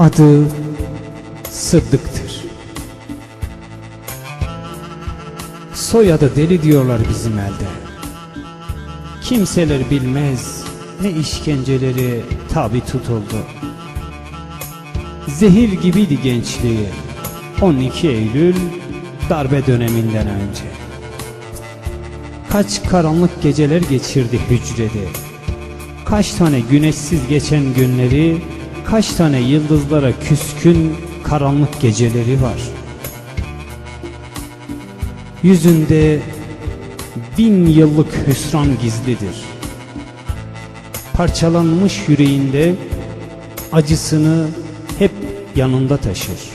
Adı Sıddık'tır. Soyadı deli diyorlar bizim elde. Kimseler bilmez ne işkenceleri tabi tutuldu. Zehir gibiydi gençliği 12 Eylül darbe döneminden önce. Kaç karanlık geceler geçirdi hücrede. Kaç tane güneşsiz geçen günleri, kaç tane yıldızlara küskün karanlık geceleri var. Yüzünde bin yıllık hüsran gizlidir. Parçalanmış yüreğinde acısını hep yanında taşır.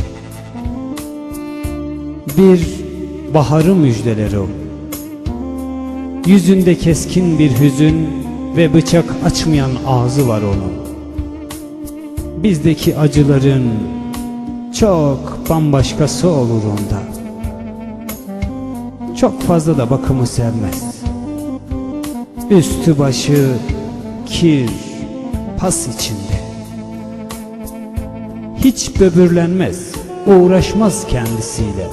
Bir baharı müjdeler o. Yüzünde keskin bir hüzün ve bıçak açmayan ağzı var onun. Bizdeki acıların çok bambaşkası olur onda. Çok fazla da bakımı sevmez. Üstü başı kir, pas içinde. Hiç böbürlenmez, uğraşmaz kendisiyle.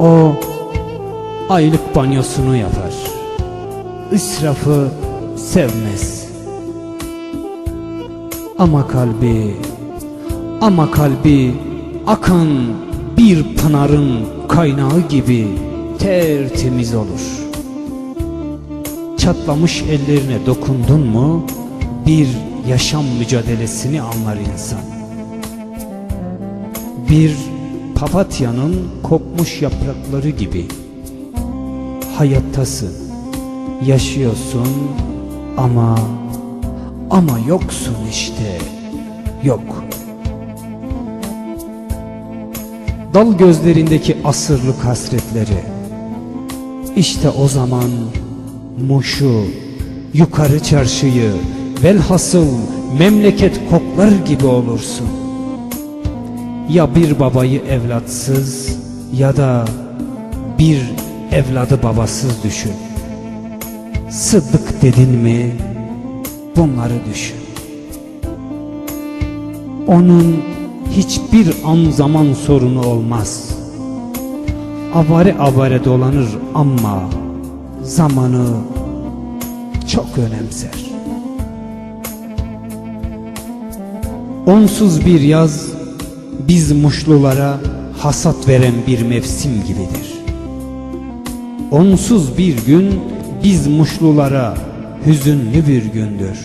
O aylık banyosunu yapar. İsrafı sevmez. Ama kalbi, ama kalbi akan bir pınarın kaynağı gibi tertemiz olur. Çatlamış ellerine dokundun mu bir yaşam mücadelesini anlar insan. Bir papatyanın kopmuş yaprakları gibi hayattasın, yaşıyorsun ama ama yoksun işte, yok. Dal gözlerindeki asırlık hasretleri, işte o zaman Muş'u, yukarı çarşıyı, velhasıl memleket koklar gibi olursun. Ya bir babayı evlatsız ya da bir evladı babasız düşün. Sıddık dedin mi bunları düşün. Onun hiçbir an zaman sorunu olmaz. Avare avare dolanır ama zamanı çok önemser. Onsuz bir yaz biz muşlulara hasat veren bir mevsim gibidir. Onsuz bir gün biz muşlulara hüzünlü bir gündür.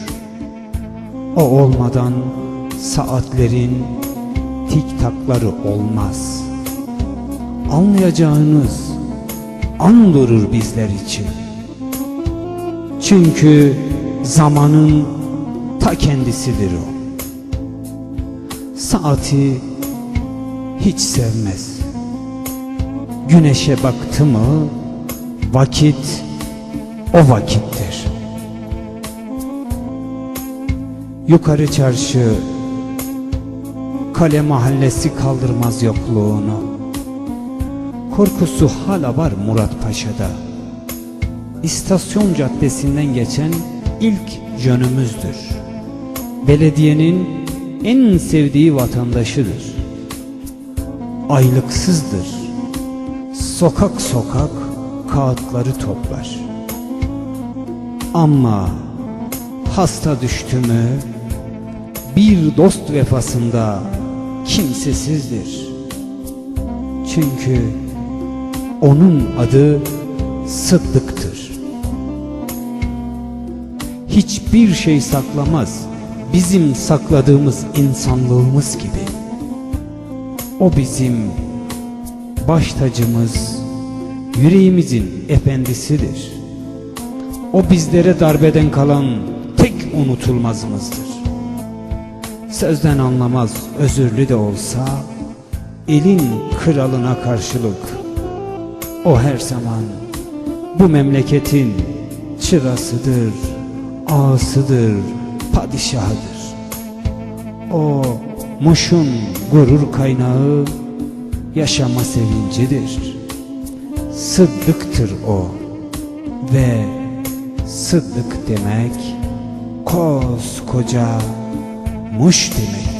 O olmadan saatlerin tik takları olmaz. Anlayacağınız an durur bizler için. Çünkü zamanın ta kendisidir o. Saati hiç sevmez. Güneşe baktı mı vakit o vakittir. Yukarı çarşı kale mahallesi kaldırmaz yokluğunu. Korkusu hala var Murat Paşa'da. İstasyon caddesinden geçen ilk jönümüzdür. Belediyenin en sevdiği vatandaşıdır. Aylıksızdır. Sokak sokak kağıtları toplar. Ama hasta düştü mü bir dost vefasında kimsesizdir. Çünkü onun adı Sıddık'tır. Hiçbir şey saklamaz bizim sakladığımız insanlığımız gibi. O bizim baş tacımız, yüreğimizin efendisidir. O bizlere darbeden kalan tek unutulmazımızdır. Sözden anlamaz özürlü de olsa elin kralına karşılık o her zaman bu memleketin çırasıdır, ağasıdır, padişahıdır. O Muş'un gurur kaynağı yaşama sevincidir. Sıddıktır o ve Sıddık demek koskoca Muş demek.